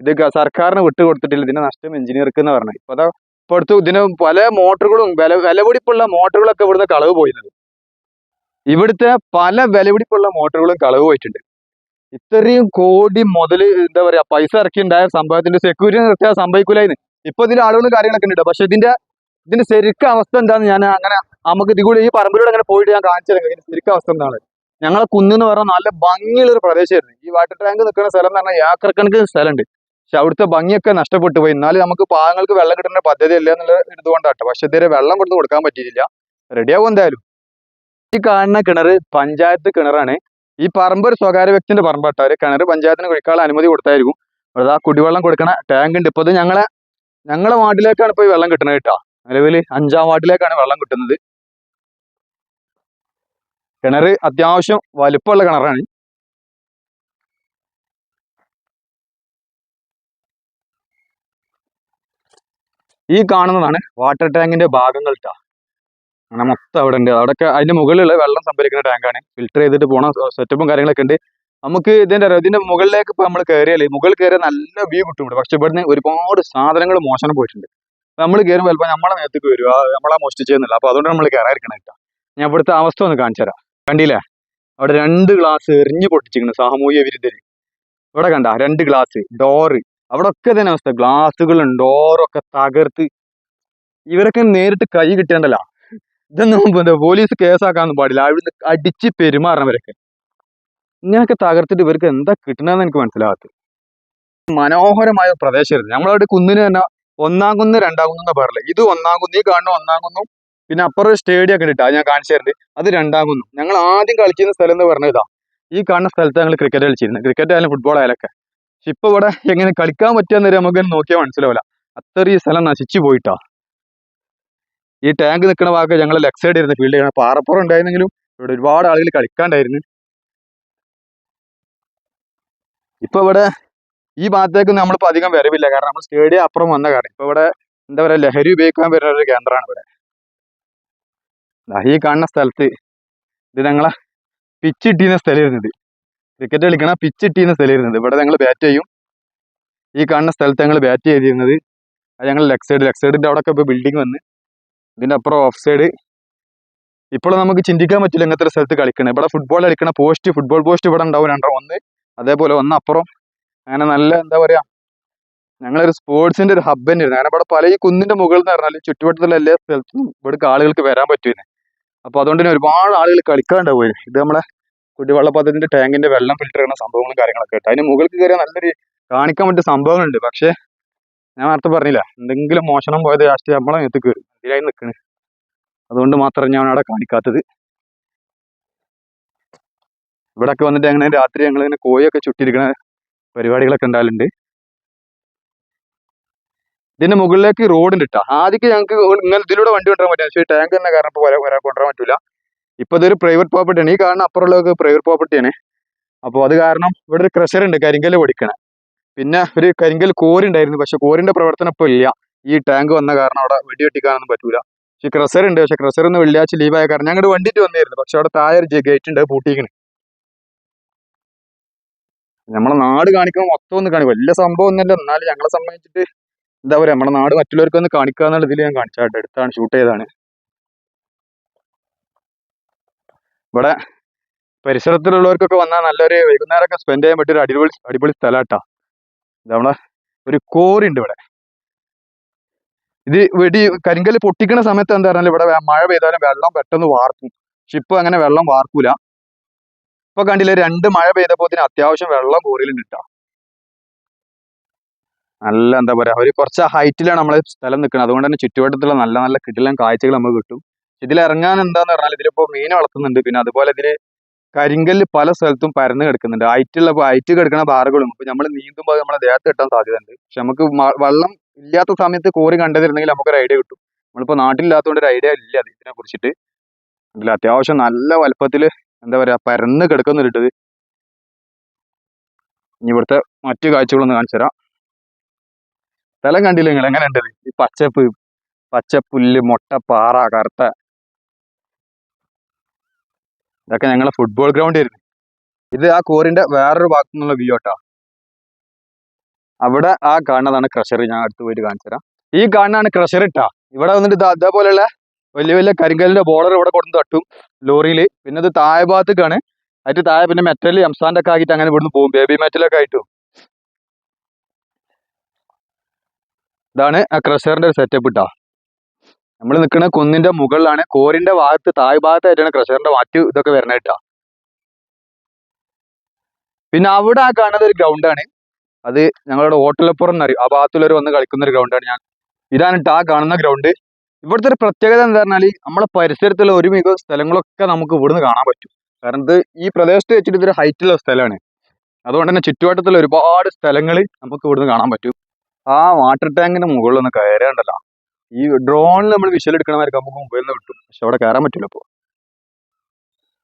ഇത് സർക്കാരിന് വിട്ടു കൊടുത്തിട്ടില്ല ഇതിന്റെ നഷ്ടം എഞ്ചിനീയർക്ക് എന്ന് പറഞ്ഞത് ഇപ്പൊ അതാ ഇപ്പൊ അടുത്ത് ഇതിന് പല മോട്ടറുകളും വില വിലപിടിപ്പുള്ള മോട്ടറുകളൊക്കെ ഇവിടുന്ന് കളവ് പോയിരുന്നത് ഇവിടുത്തെ പല വിലപിടിപ്പുള്ള മോട്ടറുകളും കളവ് പോയിട്ടുണ്ട്. ഇത്രയും കോടി മുതൽ എന്താ പറയാ പൈസ ഇറക്കി ഉണ്ടായ സംഭവത്തിന്റെ സെക്യൂരിറ്റി നിർത്തിയാൽ സംഭവിക്കൂലായിരുന്നു ഇപ്പൊ ഇതിൽ ആളുകളും കാര്യങ്ങളൊക്കെ ഉണ്ട് പക്ഷെ ഇതിന്റെ ഇതിന്റെ ശരിക്കും അവസ്ഥ എന്താന്ന് ഞാൻ അങ്ങനെ നമുക്ക് ഇതികൂടി ഈ പറമ്പിലൂടെ അങ്ങനെ പോയിട്ട് ഞാൻ കാണിച്ചു ഇതിന്റെ ശരിക്കും അവസ്ഥ എന്താണ്? ഞങ്ങളെ കുന്നെന്ന് പറഞ്ഞാൽ നല്ല ഭംഗിയുള്ള ഒരു പ്രദേശമായിരുന്നു ഈ വാട്ടർ ടാങ്ക് നിൽക്കുന്ന സ്ഥലം എന്ന് പറഞ്ഞാൽ ഏക്കർ കണക്കിന് സ്ഥലമുണ്ട്. പക്ഷെ അവിടുത്തെ ഭംഗിയൊക്കെ നഷ്ടപ്പെട്ടു പോയി. എന്നാലും നമുക്ക് പാങ്ങൾക്ക് വെള്ളം കിട്ടുന്ന പദ്ധതി ഇല്ല എന്നുള്ള ഇതുകൊണ്ടാട്ടോ പക്ഷെ ഇതുവരെ വെള്ളം കൊടുത്ത് കൊടുക്കാൻ പറ്റിയില്ല റെഡിയാവും എന്തായാലും? ഈ കാണുന്ന കിണർ പഞ്ചായത്ത് കിണറാണ്. ഈ പറമ്പ് ഒരു സ്വകാര്യ വ്യക്തിന്റെ പറമ്പാട്ടോ. ഒരു കിണർ പഞ്ചായത്തിന് കുഴിക്കാനുള്ള അനുമതി കൊടുത്തായിരിക്കും. അതാ കുടിവെള്ളം കൊടുക്കണ ടാങ്ക് ഉണ്ട്. ഇപ്പൊ ഇത് ഞങ്ങളെ ഞങ്ങളെ വാർഡിലേക്കാണ് ഇപ്പൊ ഈ വെള്ളം കിട്ടുന്നത് കേട്ടോ. നിലവിൽ അഞ്ചാം വാർഡിലേക്കാണ് വെള്ളം കിട്ടുന്നത്. കിണർ അത്യാവശ്യം വലുപ്പമുള്ള കിണറാണ്. ഈ കാണുന്നതാണ് വാട്ടർ ടാങ്കിന്റെ ഭാഗങ്ങൾ ട്ടാ. അങ്ങനെ മൊത്തം അവിടെ ഉണ്ട് അവിടെയൊക്കെ അതിന്റെ മുകളിലുള്ള വെള്ളം സംഭരിക്കുന്ന ടാങ്കാണ് ഫിൽറ്റർ ചെയ്തിട്ട് പോണ സെറ്റപ്പും കാര്യങ്ങളൊക്കെ ഉണ്ട്. നമുക്ക് ഇതിന്റെ ഇതിന്റെ മുകളിലേക്ക് ഇപ്പൊ നമ്മൾ കയറിയാൽ മുകളിൽ കയറിയാൽ നല്ല വ്യൂ കിട്ടും ഇവിടെ. പക്ഷെ ഇവിടുന്ന് ഒരുപാട് സാധനങ്ങൾ മോശം പോയിട്ടുണ്ട്. നമ്മൾ കയറുമ്പോൾ ചിലപ്പോൾ നമ്മളെ നേരത്തേക്ക് വരും. ആ നമ്മളെ മോഷ്ടിച്ചെന്നില്ല അപ്പൊ അതുകൊണ്ട് നമ്മൾ കയറാതിരിക്കണം കേട്ടോ. ഞാൻ ഇവിടുത്തെ അവസ്ഥ ഒന്ന് കാണിച്ചു തരാം. കണ്ടില്ലേ? അവിടെ രണ്ട് ഗ്ലാസ് എറിഞ്ഞു പൊട്ടിച്ചിരിക്കുന്നു സാമൂഹ്യ വിരുദ്ധര്. ഇവിടെ കണ്ട രണ്ട് ഗ്ലാസ് ഡോറ് അവിടെ ഒക്കെ തന്നെ അവസ്ഥ ഗ്ലാസ്സുകളും ഡോറും ഒക്കെ തകർത്ത്. ഇവരൊക്കെ നേരിട്ട് കൈ കിട്ടേണ്ടല്ല ഇതൊന്നും എന്താ പോലീസ് കേസാക്കാനൊന്നും പാടില്ല. അവിടുന്ന് അടിച്ച് പെരുമാറണവരൊക്കെ ഇങ്ങനെയൊക്കെ തകർത്തിട്ട് ഇവർക്ക് എന്താ കിട്ടണമെന്ന് എനിക്ക് മനസ്സിലാകത്ത് മനോഹരമായ പ്രദേശമായിരുന്നു നമ്മളവിടെ കുന്നിന് തന്നെ ഒന്നാം കുന്ന് രണ്ടാം കുന്ന് എന്നാ പറയൽ ഇത് ഒന്നാം കുന്ന് ഈ കാണുന്ന ഒന്നാം കുന്നും പിന്നെ അപ്പുറം സ്റ്റേഡിയം ഒക്കെ ഇട്ടാ ഞാൻ കാണിച്ചു അത് രണ്ടാം കുന്നും. ഞങ്ങൾ ആദ്യം കളിച്ചിരുന്ന സ്ഥലം എന്ന് പറഞ്ഞത് ഇതാ. ഈ കാണുന്ന സ്ഥലത്ത് ഞങ്ങൾ ക്രിക്കറ്റ് കളിച്ചിരുന്നത് ക്രിക്കറ്റ് ആയാലും ഫുട്ബോൾ ആയാലൊക്കെ. പക്ഷെ ഇപ്പൊ ഇവിടെ എങ്ങനെ കളിക്കാൻ പറ്റുമെന്നൊരു നമുക്ക് നോക്കിയാൽ മനസ്സിലാവില്ല. അത്രയും സ്ഥലം നശിച്ചു പോയിട്ടാ. ഈ ടാങ്ക് നിൽക്കുന്ന ഭാഗം ഞങ്ങൾ ലെഫ്റ്റ് സൈഡ് ഇരുന്ന് ഫീൽഡ് ചെയ്യണം. പാറപ്പുറം ഉണ്ടായിരുന്നെങ്കിലും ഇവിടെ ഒരുപാട് ആളുകൾ കളിക്കാണ്ടായിരുന്നു. ഇപ്പൊ ഇവിടെ ഈ ഭാഗത്തേക്ക് നമ്മളിപ്പോ അധികം വരവില്ല. കാരണം നമ്മൾ സ്റ്റേഡിയം അപ്പുറം വന്ന കാരണം ഇപ്പൊ ഇവിടെ എന്താ പറയാ ലഹരി ഉപയോഗിക്കാൻ വരുന്ന ഒരു കേന്ദ്രമാണ് ഇവിടെ. ഈ കാണുന്ന സ്ഥലത്ത് ഇത് ഞങ്ങളെ പിച്ച് ഇട്ടിരുന്ന സ്ഥലമായിരുന്നത് ക്രിക്കറ്റ് കളിക്കണ പിച്ച് ഇട്ടിരുന്ന സ്ഥലമായിരുന്നത് ഇവിടെ ഞങ്ങൾ ബാറ്റ് ചെയ്യും. ഈ കാണുന്ന സ്ഥലത്ത് ഞങ്ങൾ ബാറ്റ് ചെയ്തിരുന്നത്. അത് ഞങ്ങൾ ലെഫ്റ്റ് സൈഡ് ലെഫ്റ്റ് സൈഡിന്റെ അവിടെ ഒക്കെ ഇപ്പൊ ബിൽഡിംഗ് വന്ന് ഇതിന്റെ അപ്പുറം ഓഫ് സൈഡ് ഇപ്പോൾ നമുക്ക് ചിന്തിക്കാൻ പറ്റില്ല ഇങ്ങനത്തെ ഒരു സ്ഥലത്ത് കളിക്കണം. ഇവിടെ ഫുട്ബോൾ കളിക്കണ പോസ്റ്റ് ഫുട്ബോൾ പോസ്റ്റ് ഇവിടെ ഉണ്ടാവും രണ്ടോ ഒന്ന് അതേപോലെ ഒന്ന് അപ്പുറം. അങ്ങനെ നല്ല എന്താ പറയാ ഞങ്ങളൊരു സ്പോർട്സിന്റെ ഒരു ഹബ് തന്നെയായിരുന്നു. കാരണം ഇവിടെ പല ഈ കുന്നിന്റെ മുകളിൽ എന്ന് പറഞ്ഞാൽ ചുറ്റുവട്ടത്തുള്ള എല്ലാ സ്ഥലത്തും ഇവിടേക്ക് ആളുകൾക്ക് വരാൻ പറ്റുമായിരുന്നു അപ്പൊ അതുകൊണ്ട് തന്നെ ഒരുപാട് ആളുകൾ കളിക്കാണ്ടാവും. ഇത് നമ്മളെ കുടിവെള്ള പദ്ധതിന്റെ ടാങ്കിന്റെ വെള്ളം ഫിൽറ്റർ ചെയ്യുന്ന സംഭവങ്ങളും കാര്യങ്ങളൊക്കെ ആയിട്ട് അതിന് മുകളിൽ കയറിയാൽ നല്ലൊരു കാണിക്കാൻ പറ്റിയ സംഭവങ്ങളുണ്ട്. പക്ഷേ ഞാൻ നേരത്തെ പറഞ്ഞില്ല എന്തെങ്കിലും മോഷണം പോയത് രാഷ്ട്രീയ നമ്മളെ നേരത്തേക്ക് വരും. ഇതിലായി നിൽക്കണ് അതുകൊണ്ട് മാത്രം ഞാൻ അവിടെ കാണിക്കാത്തത്. ഇവിടൊക്കെ വന്നിട്ട് അങ്ങനെ രാത്രി ഞങ്ങൾ ഇങ്ങനെ കോഴിയൊക്കെ ചുട്ടിരിക്കണ പരിപാടികളൊക്കെ ഉണ്ടാകലുണ്ട് ഇതിന്റെ മുകളിലേക്ക് റോഡ് ഉണ്ട് കേട്ടോ ആദ്യമൊക്കെ ഞങ്ങൾക്ക് ഇങ്ങനെ ഇതിലൂടെ വണ്ടി കൊണ്ടുവരാൻ പറ്റില്ല. പക്ഷേ ടാങ്ക് തന്നെ കാരണം ഇപ്പോൾ വരാൻ കൊണ്ടുവരാൻ പറ്റില്ല ഇപ്പൊ ഇതൊരു പ്രൈവറ്റ് പ്രോപ്പർട്ടിയാണ് ഈ കാരണം അപ്പുറമുള്ളതൊക്കെ പ്രൈവറ്റ് പ്രോപ്പർട്ടിയാണ് അപ്പോൾ അത് കാരണം ഇവിടെ ഒരു ക്രഷർ ഉണ്ട് കരിങ്കല്ല് പൊടിക്കണ. പിന്നെ ഒരു കരിങ്കൽ കോരി ഉണ്ടായിരുന്നു പക്ഷെ കോരിന്റെ പ്രവർത്തനം ഇപ്പോൾ ഇല്ല. ഈ ടാങ്ക് വന്ന കാരണം അവിടെ വെടിവെട്ടിക്കാനൊന്നും പറ്റൂല. പക്ഷെ ക്രസർ ഉണ്ട് പക്ഷെ ക്രസർ ഒന്ന് വെള്ളിയാഴ്ച ലീവായ കാരണം ഞങ്ങൾ വണ്ടിട്ട് വന്നിരുന്നു പക്ഷെ അവിടെ താഴെ ഒരു ഗേറ്റ് ഉണ്ട് പൂട്ടിക്കണ് നമ്മളെ നാട് കാണിക്കുമ്പോൾ മൊത്തം ഒന്ന് കാണിക്കും വലിയ സംഭവം ഒന്നുമില്ല എന്നാലും ഞങ്ങളെ സംബന്ധിച്ചിട്ട് എന്താ പറയാ നമ്മുടെ നാട് മറ്റുള്ളവർക്ക് ഒന്ന് കാണിക്കുക എന്നുള്ള ഇതിൽ ഞാൻ കാണിച്ചാട്ടെ എടുത്താണ് ഷൂട്ട് ചെയ്താണ് ഇവിടെ പരിസരത്തിലുള്ളവർക്കൊക്കെ വന്നാൽ നല്ലൊരു വൈകുന്നേരമൊക്കെ സ്പെൻഡ് ചെയ്യാൻ പറ്റിയ ഒരു അടിപൊളി അടിപൊളി സ്ഥലമാട്ടാ നമ്മളെ ഒരു കോറി ഉണ്ട് ഇവിടെ. ഇത് വെടി കരിങ്കൽ പൊട്ടിക്കുന്ന സമയത്ത് എന്താ പറഞ്ഞാൽ ഇവിടെ മഴ പെയ്താലും വെള്ളം പെട്ടെന്ന് വാർക്കും. പക്ഷെ ഇപ്പൊ അങ്ങനെ വെള്ളം വാർക്കൂല. ഇപ്പൊ കണ്ടില്ലേ രണ്ട് മഴ പെയ്തപ്പോ അത്യാവശ്യം വെള്ളം കോറിയിലും കിട്ടാം നല്ല എന്താ പറയാ ഒരു കുറച്ച് ഹൈറ്റിലാണ് നമ്മളെ സ്ഥലം നിൽക്കുന്നത് അതുകൊണ്ട് തന്നെ ചുറ്റുവട്ടത്തുള്ള നല്ല നല്ല കിടിലം കാഴ്ചകൾ നമുക്ക് കിട്ടും. ഇതിൽ ഇറങ്ങാൻ എന്താന്ന് പറഞ്ഞാൽ ഇതിലിപ്പോ മീൻ വളർത്തുന്നുണ്ട്. പിന്നെ അതുപോലെ ഇതിൽ കരിങ്കല്ല് പല സ്ഥലത്തും പരന്ന് കിടക്കുന്നുണ്ട്. ഹൈറ്റുള്ള ഹൈറ്റ് കിടക്കുന്ന ബാറുകളും. ഇപ്പൊ നമ്മൾ നീന്തുമ്പോൾ നമ്മളെ ദേഹത്ത് കിട്ടാൻ സാധ്യതയുണ്ട്. പക്ഷെ നമുക്ക് വെള്ളം ഇല്ലാത്ത സമയത്ത് കോറി കണ്ടതിരുന്നെങ്കിൽ നമുക്കൊരു ഐഡിയ കിട്ടും. നമ്മളിപ്പോ നാട്ടിലില്ലാത്തതുകൊണ്ട് ഒരു ഐഡിയ ഇല്ല ഇതിനെ കുറിച്ചിട്ട്. അത്യാവശ്യം നല്ല വലുപ്പത്തിൽ എന്താ പറയാ പരന്ന് കിടക്കുന്നുണ്ട് ഇനി ഇവിടുത്തെ മറ്റു കാഴ്ചകളൊന്ന് കാണിച്ചു തരാം. സ്ഥലം കണ്ടില്ല നിങ്ങൾ? ഈ പച്ചപ്പ് പച്ചപ്പുല്ല് മുട്ട പാറ കറുത്ത ഇതൊക്കെ ഞങ്ങളെ ഫുട്ബോൾ ഗ്രൗണ്ട് ആയിരുന്നു. ഇത് ആ കോറിന്റെ വേറൊരു ഭാഗത്തു നിന്നുള്ള വ്യൂ കേട്ടോ അവിടെ ആ കാണുന്നതാണ് ക്രഷർ ഞാൻ അടുത്ത് പോയിട്ട് കാണിച്ചു തരാം. ഈ കാണുന്നതാണ് ക്രഷർ ഇട്ടാ ഇവിടെ വന്നിട്ട് അതേപോലെയുള്ള വലിയ വലിയ കരിങ്കലിന്റെ ബോളർ ഇവിടെ കൊടുത്ത് തട്ടും ലോറിയിൽ പിന്നെ അത് താഴെ ഭാഗത്തേക്കാണ്. അതിന്റെ താഴെ പിന്നെ മെറ്റൽ എംസാൻഡ് ഒക്കെ ആക്കിയിട്ട് അങ്ങനെ ഇവിടുന്ന് പോകും. ബേബി മെറ്റലൊക്കെ ആയിട്ടും. ഇതാണ് ആ ക്രഷറിന്റെ ഒരു സെറ്റപ്പ് ഇട്ടാ നമ്മൾ നിൽക്കുന്ന കുന്നിന്റെ മുകളിലാണ് കോറിന്റെ ഭാഗത്ത് താഴ് ഭാഗത്തായിട്ടാണ് ക്രഷറിന്റെ മറ്റ് ഇതൊക്കെ വരുന്നത് കേട്ടാ. പിന്നെ അവിടെ ആ കാണുന്നത് ഒരു ഗ്രൗണ്ടാണ് അത് ഞങ്ങളുടെ ഓട്ടലപ്പുറം എന്നറിയും. ആ ഭാഗത്തുള്ളവർ വന്ന് കളിക്കുന്ന ഒരു ഗ്രൗണ്ടാണ് ഞാൻ. ഇതാണ് ആ കാണുന്ന ഗ്രൗണ്ട് ഇവിടുത്തെ ഒരു പ്രത്യേകത എന്താ പറഞ്ഞാൽ നമ്മളെ പരിസരത്തുള്ള ഒരു ഒരുമിക സ്ഥലങ്ങളൊക്കെ നമുക്ക് ഇവിടുന്ന് കാണാൻ പറ്റും. കാരണം ഇത് ഈ പ്രദേശത്ത് വെച്ചിട്ട് ഇതൊരു ഹൈറ്റുള്ള സ്ഥലമാണ്. അതുകൊണ്ട് തന്നെ ചുറ്റുവട്ടത്തുള്ള ഒരുപാട് സ്ഥലങ്ങൾ നമുക്ക് ഇവിടുന്ന് കാണാൻ പറ്റും. ആ വാട്ടർ ടാങ്കിന്റെ മുകളിൽ ഒന്ന് കയറേണ്ടല്ലോ ഈ ഡ്രോണിൽ നമ്മൾ വിഷ്വൽ എടുക്കണമാർക്ക് നമുക്ക് മുമ്പിൽ നിന്ന് കിട്ടും. പക്ഷെ അവിടെ കയറാൻ പറ്റില്ല ഇപ്പോ.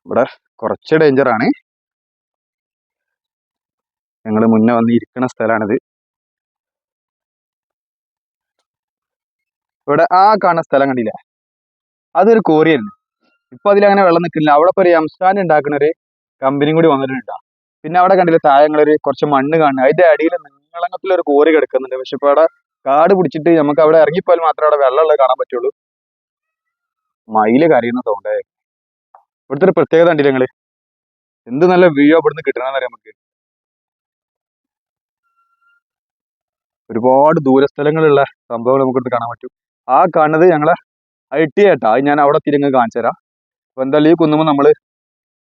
ഇവിടെ കുറച്ച് ഡേഞ്ചർ ആണ്. ഞങ്ങൾ മുന്നേ വന്ന് ഇരിക്കുന്ന സ്ഥലമാണിത് ഇവിടെ ആ കാണുന്ന സ്ഥലം കണ്ടില്ല? അതൊരു കോറിയായിരുന്നു ഇപ്പൊ അതിലങ്ങനെ വെള്ളം നിൽക്കില്ല അവിടെ ഇപ്പൊ ഒരു എംസാൻ ഉണ്ടാക്കുന്ന ഒരു കമ്പനിയും കൂടി വന്നിട്ടുണ്ട് പിന്നെ അവിടെ കണ്ടില്ല താഴങ്ങളൊരു കുറച്ച് മണ്ണ് കാണുന്നത്. അതിന്റെ അടിയിൽ നീളങ്ങത്തിലൊരു കോറി കിടക്കുന്നുണ്ട്. പക്ഷെ ഇപ്പൊ അവിടെ കാട് പിടിച്ചിട്ട് നമുക്ക് അവിടെ ഇറങ്ങിപ്പോയാൽ മാത്രമേ അവിടെ വെള്ളമുള്ളത് കാണാൻ പറ്റുള്ളൂ. മയിൽ കരയുന്ന സൗണ്ട് ഇവിടുത്തെ ഒരു പ്രത്യേകത കണ്ടില്ല നിങ്ങൾ? എന്ത് നല്ല വ്യൂ ഇവിടുന്ന് കിട്ടണമെന്നറിയാം നമുക്ക്. ഒരുപാട് ദൂരസ്ഥലങ്ങളുള്ള സംഭവങ്ങൾ നമുക്ക് കാണാൻ പറ്റും. ആ കാണുന്നത് ഞങ്ങളെ ഐ ടി ആയിട്ടാ ഞാൻ അവിടെ തിരിഞ്ഞ് കാണിച്ചു തരാം. അപ്പൊ എന്തായാലും ഈ കുന്നുമ്പോൾ നമ്മൾ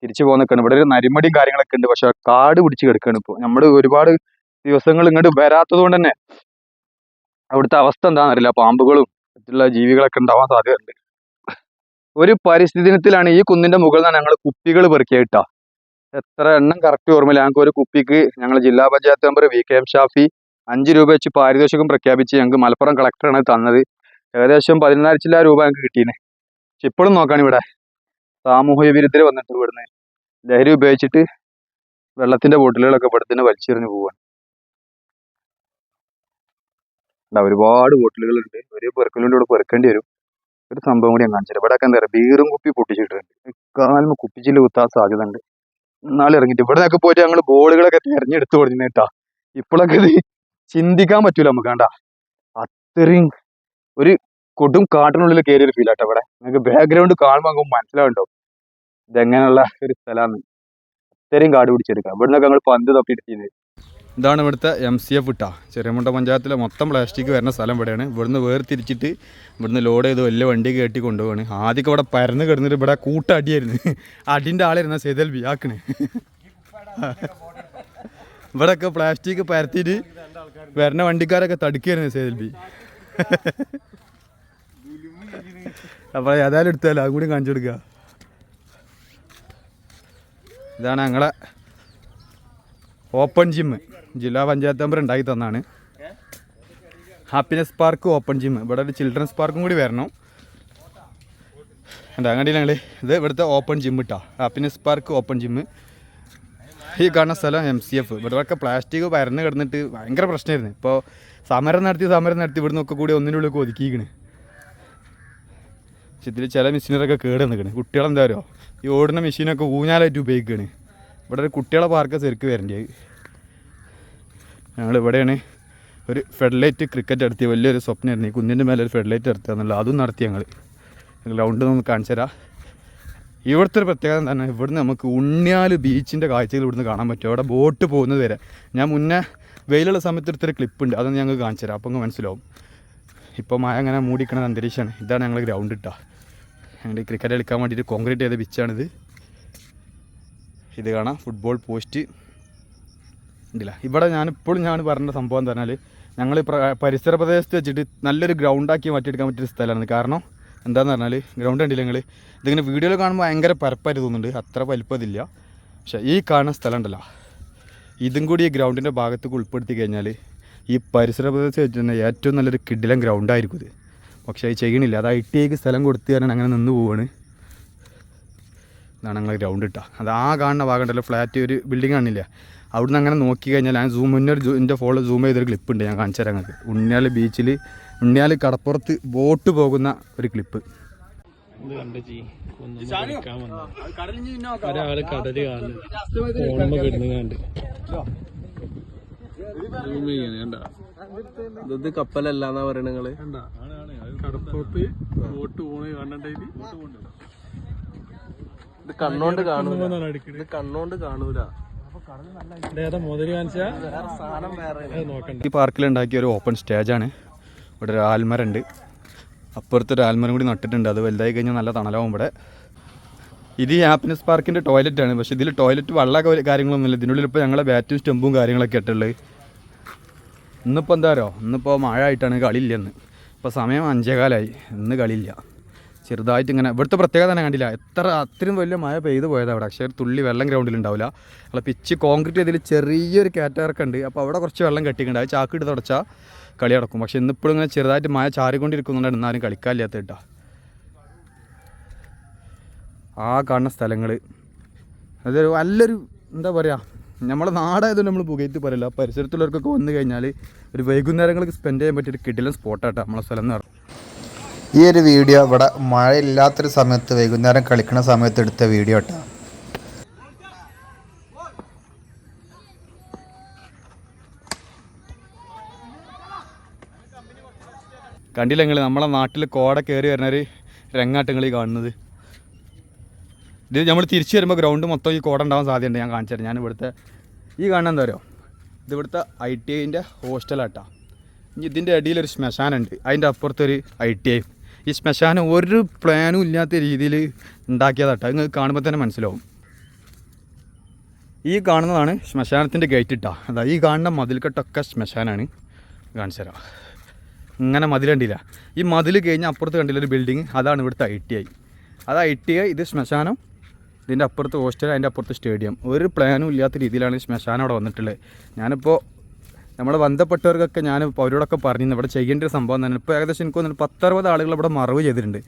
തിരിച്ചു പോകാൻ ഇവിടെ ഒരു നരിമടിയും കാര്യങ്ങളൊക്കെ ഉണ്ട്. പക്ഷെ കാട് പിടിച്ച് കിടക്കുകയാണ് ഇപ്പോൾ നമ്മൾ ഒരുപാട് ദിവസങ്ങൾ ഇങ്ങോട്ട് വരാത്തത് കൊണ്ട് തന്നെ അവിടുത്തെ അവസ്ഥ എന്താണെന്ന് അറിയില്ല പാമ്പുകളും മറ്റുള്ള ജീവികളൊക്കെ ഉണ്ടാവാൻ സാധ്യതയുണ്ട്. ഒരു പരിസ്ഥിതി ദിനത്തിലാണ് ഈ കുന്നിന്റെ മുകളിൽ നിന്നാണ് ഞങ്ങൾ കുപ്പികൾ പെറുക്കിയിട്ടാ എത്ര എണ്ണം കറക്റ്റ് ഓർമ്മയില്ല. ഞങ്ങൾക്ക് ഒരു കുപ്പിക്ക് ഞങ്ങൾ ജില്ലാ panchayat member V. K. M. Shafi അഞ്ച് രൂപ വെച്ച് പാരിതോഷികം പ്രഖ്യാപിച്ച് ഞങ്ങൾക്ക് മലപ്പുറം കളക്ടറാണ് തന്നത്. ഏകദേശം പതിനായിരച്ചില്ല രൂപ ഞങ്ങൾക്ക് കിട്ടീന്. പക്ഷെ ഇപ്പോഴും നോക്കാണ് ഇവിടെ. സാമൂഹ്യ വിരുദ്ധർ വന്നിട്ട് ഇവിടുന്ന് ലഹരി ഉപയോഗിച്ചിട്ട് വെള്ളത്തിന്റെ ബോട്ടിലുകളൊക്കെ ഇവിടുത്തെ വലിച്ചെറിഞ്ഞ് പോവാണ് ഇതാ ഒരുപാട് ബോട്ടിലുകളുണ്ട് ഒരു പെറുക്കലിന്റെ കൂടെ പെറുക്കേണ്ടി വരും. ഒരു സംഭവം കൂടി ഞാൻ കാണിച്ചു ഇവിടെ എന്താ പറയുക? ബീറും കുപ്പി പൊട്ടിച്ചിട്ടുണ്ട്. കാലുമ്പ് കുപ്പിച്ചിൽ കുത്താൻ സാധ്യത ഉണ്ട് എന്നാലും ഇറങ്ങിയിട്ട് ഇവിടെ നിന്നൊക്കെ പോയിട്ട് ഞങ്ങൾ ബോളുകളൊക്കെ തെരഞ്ഞെടുത്ത് കൊടുക്കുന്ന കേട്ടാ. ഇപ്പോഴൊക്കെ ഇത് ചിന്തിക്കാൻ പറ്റൂല നമുക്ക് കണ്ട. അത്രയും ഒരു കൊടും കാട്ടിനുള്ളിൽ കയറിയ ഒരു ഫീൽ ആട്ടോ ഇവിടെ. നിങ്ങൾക്ക് ബാക്ക്ഗ്രൗണ്ട് കാണുമ്പോൾ നമുക്ക് മനസ്സിലാവുണ്ടോ ഇതെങ്ങനെയുള്ള ഒരു സ്ഥലമാണ്. അത്രയും കാട് പിടിച്ചെടുക്കാം ഇവിടെ നിന്നൊക്കെ ഞങ്ങൾ പന്ത് തപ്പിയെടുത്തിയത് ഇതാണ് ഇവിടുത്തെ എം സി എഫ് ഇട്ടാ ചെറിയമുണ്ട പഞ്ചായത്തിലെ മൊത്തം പ്ലാസ്റ്റിക് വരുന്ന സ്ഥലം ഇവിടെയാണ്. ഇവിടുന്ന് വേർതിരിച്ചിട്ട് ഇവിടുന്ന് ലോഡ് ചെയ്ത് വലിയ വണ്ടി കയറ്റി കൊണ്ടുപോവാണ്. ആദ്യമൊക്കെ ഇവിടെ പരന്ന് കിടന്നിട്ട് ഇവിടെ കൂട്ടടിയായിരുന്നു. അടിന്റെ ആളിരുന്ന സെതൽ ബിയാക്കണ് ഇവിടെയൊക്കെ പ്ലാസ്റ്റിക് പരത്തിയിട്ട് വരുന്ന വണ്ടിക്കാരൊക്കെ തടുക്കായിരുന്നു സെതൽ ബി. അപ്പോൾ ഏതായാലും എടുത്താലോ? അതും കൂടി കാണിച്ചു കൊടുക്കുക ഇതാണ് ഞങ്ങളെ ഓപ്പൺ ജിം ജില്ലാ പഞ്ചായത്ത് മെമ്പർ ഉണ്ടാക്കി തന്നാണ്. ഹാപ്പിനെസ് പാർക്ക് ഓപ്പൺ ജിം ഇവിടെ ഒരു ചിൽഡ്രൻസ് പാർക്കും കൂടി വരണം. എന്താ കണ്ടില്ല ഞങ്ങൾ ഇത് ഇവിടുത്തെ ഓപ്പൺ ജിം ഇട്ടാ ഹാപ്പിനെസ് പാർക്ക് ഓപ്പൺ ജിം ഈ കാണുന്ന സ്ഥലം എം സി എഫ് ഇവിടെയൊക്കെ പ്ലാസ്റ്റിക് പരന്ന് കിടന്നിട്ട് ഭയങ്കര പ്രശ്നമായിരുന്നു. ഇപ്പോൾ സമരം നടത്തി സമരം നടത്തി ഇവിടെ നിന്നൊക്കെ കൂടി ഒന്നിനുള്ളിൽ ഒതുക്കിയിരിക്കണ്. ഇതിൽ ചില മെഷീനറൊക്കെ കേട് നിൽക്കണ് കുട്ടികളെന്താ പറയുക ഈ ഓടുന്ന മെഷീനൊക്കെ ഊഞ്ഞാലായിട്ട് ഉപയോഗിക്കുകയാണ് ഇവിടെ ഒരു കുട്ടികളെ പാർക്ക് ശരിക്ക് വരേണ്ടത് ഞങ്ങൾ ഇവിടെയാണ് ഒരു ഫെഡലൈറ്റ് ക്രിക്കറ്റ് എടുത്തി വലിയൊരു സ്വപ്നമായിരുന്നു. ഈ കുന്നിന്റെ മേലെ ഒരു ഫെഡലൈറ്റ് നടത്തുക എന്നുള്ളത് അതും നടത്തി ഞങ്ങൾ. ഗ്രൗണ്ട് നിന്ന് കാണിച്ചു തരാം. ഇവിടുത്തെ ഒരു പ്രത്യേകത തന്നെ ഇവിടുന്ന് നമുക്ക് ഉണ്ണിയാൽ ബീച്ചിന്റെ കാഴ്ചകൾ ഇവിടുന്ന് കാണാൻ പറ്റും. അവിടെ ബോട്ട് പോകുന്നത് വരെ. ഞാൻ മുന്നേ വെയിലുള്ള സമയത്ത് എടുത്തൊരു ക്ലിപ്പുണ്ട് അതൊന്ന് ഞങ്ങൾക്ക് കാണിച്ചു തരാം. അപ്പോൾ മനസ്സിലാവും. ഇപ്പോൾ മഴ അങ്ങനെ മൂടിക്കണ അന്തരീക്ഷമാണ്. ഇതാണ് ഞങ്ങൾ ഗ്രൗണ്ട് ഇട്ടാ. ഞങ്ങൾ ക്രിക്കറ്റ് കളിക്കാൻ വേണ്ടിയിട്ട് കോൺക്രീറ്റ് ചെയ്ത പിച്ചാണിത് ഇത് കാണാം. ഫുട്ബോൾ പോസ്റ്റ് ഉണ്ടല്ല ഇവിടെ ഞാനിപ്പോഴും ഞാൻ പറഞ്ഞ സംഭവം എന്ന് പറഞ്ഞാൽ ഞങ്ങൾ പരിസര പ്രദേശത്ത് വെച്ചിട്ട് നല്ലൊരു ഗ്രൗണ്ടാക്കി മാറ്റിയെടുക്കാൻ പറ്റിയൊരു സ്ഥലമാണ്. കാരണം എന്താണെന്ന് പറഞ്ഞാൽ ഗ്രൗണ്ട് കണ്ടില്ല നിങ്ങൾ ഇതിങ്ങനെ വീഡിയോയിൽ കാണുമ്പോൾ ഭയങ്കര പരപ്പായിട്ട് തോന്നുന്നുണ്ട്. അത്ര വലിപ്പതില്ല പക്ഷേ ഈ കാണുന്ന സ്ഥലം ഉണ്ടല്ലോ. ഇതും കൂടി ഈ ഗ്രൗണ്ടിന്റെ ഭാഗത്തേക്ക് ഉൾപ്പെടുത്തി കഴിഞ്ഞാൽ ഈ പരിസര പ്രദേശത്ത് വെച്ച് ഏറ്റവും നല്ലൊരു കിഡിലം ഗ്രൗണ്ടായിരിക്കും ഇത്. പക്ഷേ അത് ചെയ്യണില്ല. അത് ഐ ടി ഐക്ക് സ്ഥലം കൊടുത്തു കാരണം അങ്ങനെ നിന്ന് പോവാണ്. ഇതാണ് ഞങ്ങൾ ഗ്രൗണ്ട് ഇട്ടാ. അത് ആ കാണുന്ന ഭാഗം ഉണ്ടല്ലോ ഫ്ലാറ്റ് ഒരു ബിൽഡിംഗ് ആണില്ല അവിടുന്ന് അങ്ങനെ നോക്കി കഴിഞ്ഞാൽ ഞാൻ സൂം മുന്നേ ഒരു എന്റെ ഫോണിൽ സൂം ചെയ്തൊരു ക്ലിപ്പ് ഉണ്ട് ഞാൻ കാണിച്ചു തരാം ഞങ്ങൾക്ക് ഉണ്ണിയാൽ ബീച്ചിൽ ഉണ്ണിയാൽ കടപ്പുറത്ത് ബോട്ട് പോകുന്ന ഒരു ക്ലിപ്പ് ഒരാൾ കടൽ കാണുന്നു. ഇത് കപ്പലല്ലാന്നാ പറയണ നിങ്ങൾ. കടപ്പുറത്ത് ബോട്ട് പോണേ കാണണ്ടായി ഇത് കണ്ണോണ്ട് കാണൂല. ഇത് കണ്ണോണ്ട് കാണൂല. ഈ പാർക്കിൽ ഉണ്ടാക്കിയ ഒരു ഓപ്പൺ സ്റ്റേജാണ് ഇവിടെ ഒരു ആൽമരമുണ്ട് അപ്പുറത്ത് ഒരു ആൽമരം കൂടി നട്ടിട്ടുണ്ട്. അത് വലുതായി കഴിഞ്ഞാൽ നല്ല തണലാവും ഇവിടെ. ഇത് ഈ ഹാപ്പിനെസ് പാർക്കിന്റെ ടോയ്ലറ്റാണ് പക്ഷേ ഇതിൽ ടോയ്ലറ്റ് വെള്ളമൊക്കെ കാര്യങ്ങളൊന്നുമില്ല. ഇതിനുള്ളിൽ ഇപ്പോൾ ഞങ്ങളെ ബാറ്റും സ്റ്റെമ്പും കാര്യങ്ങളൊക്കെ ഇട്ടുള്ളത് ഇന്നിപ്പോൾ എന്താ പറയുക ഇന്നിപ്പോൾ മഴ ആയിട്ടാണ് കളിയില്ലെന്ന് ഇപ്പോൾ സമയം അഞ്ചേകാലായി. ഇന്ന് കളിയില്ല. ചെറുതായിട്ട് ഇങ്ങനെ ഇവിടുത്തെ പ്രത്യേകത തന്നെ കണ്ടില്ല. എത്ര അത്രയും വലിയ മഴ പെയ്ത് പോയത് അവിടെ. പക്ഷേ ഒരു തുള്ളി വെള്ളം ഗ്രൗണ്ടിൽ ഉണ്ടാവില്ല അവിടെ പിച്ച് കോൺക്രീറ്റ് ചെയ്തതിൽ ചെറിയൊരു ഉണ്ട്. അപ്പോൾ അവിടെ കുറച്ച് വെള്ളം കെട്ടിയിട്ടുണ്ട്. ചാക്ക് ഇട്ട് തുടച്ചാൽ കളി നടക്കും. പക്ഷേ ഇന്നിപ്പോഴും ഇങ്ങനെ ചെറുതായിട്ട് മഴ ചാറിക്കൊണ്ടിരിക്കുന്നുണ്ട് എന്നാലും കളിക്കാനില്ലാത്ത കേട്ടോ. ആ കാണുന്ന സ്ഥലങ്ങൾ അതൊരു നല്ലൊരു എന്താ പറയുക നമ്മളെ നാടായതുകൊണ്ട് നമ്മൾ പുകയത്ത് പറയില്ല. പരിസരത്തുള്ളവർക്കൊക്കെ വന്നു കഴിഞ്ഞാൽ ഒരു വൈകുന്നേരങ്ങൾക്ക് സ്പെൻഡ് ചെയ്യാൻ പറ്റിയൊരു കിടിലൻ സ്പോട്ടാട്ടോ നമ്മളെ സ്ഥലം എന്ന് പറയുന്നത്. ഈ ഒരു വീഡിയോ ഇവിടെ മഴയില്ലാത്തൊരു സമയത്ത് വൈകുന്നേരം കളിക്കുന്ന സമയത്ത് എടുത്ത വീഡിയോ കേട്ടോ. കണ്ടില്ല നിങ്ങൾ നമ്മളെ നാട്ടിൽ കോട കയറി വരുന്ന ഒരു രംഗാട്ടങ്ങൾ ഈ കാണുന്നത്. ഇത് നമ്മൾ തിരിച്ചു വരുമ്പോൾ ഗ്രൗണ്ട് മൊത്തം ഈ കോട ഉണ്ടാവാൻ സാധ്യതയുണ്ട് ഞാൻ കാണിച്ചു തരാം. ഞാൻ ഇവിടുത്തെ ഈ കാണുന്ന എന്താ പറയുക ഇത് ഇവിടുത്തെ ഐ ടി ഐന്റെ ഹോസ്റ്റലാട്ടാ ഇതിന്റെ അടിയിലൊരു ശ്മശാനുണ്ട് അതിന്റെ അപ്പുറത്തൊരു ഐ ടി ഐ ഈ ശ്മശാനം ഒരു പ്ലാനും ഇല്ലാത്ത രീതിയിൽ ഉണ്ടാക്കിയതാട്ടോ. അത് നിങ്ങൾക്ക് കാണുമ്പോൾ തന്നെ മനസ്സിലാവും. ഈ കാണുന്നതാണ് ശ്മശാനത്തിന്റെ ഗേറ്റ് ഇട്ടാ അതാ ഈ കാണുന്ന മതിൽക്കെട്ടൊക്കെ ശ്മശാനാണ്. കാണിച്ചു തരാം. ഇങ്ങനെ മതിൽ കണ്ടില്ല. ഈ മതിൽ കഴിഞ്ഞ അപ്പുറത്ത് കണ്ടില്ല ഒരു ബിൽഡിങ് അതാണ് ഇവിടുത്തെ ഐ ടി ഐ അത് ഐ ടി ഐ ഇത് ശ്മശാനം. ഇതിന്റെ അപ്പുറത്ത് ഹോസ്റ്റൽ അതിന്റെ അപ്പുറത്ത് സ്റ്റേഡിയം ഒരു പ്ലാനും ഇല്ലാത്ത രീതിയിലാണ് ശ്മശാനം അവിടെ വന്നിട്ടുള്ളത്. ഞാനിപ്പോൾ നമ്മൾ ബന്ധപ്പെട്ടവർക്കൊക്കെ ഞാൻ അവരോടൊക്കെ പറഞ്ഞിരുന്നു. ഇവിടെ ചെയ്യേണ്ട ഒരു സംഭവം തന്നെ ഇപ്പോൾ ഏകദേശം എനിക്ക് തോന്നുന്നു പത്തറുപത് ആളുകൾ ഇവിടെ മറവ് ചെയ്തിട്ടുണ്ട്.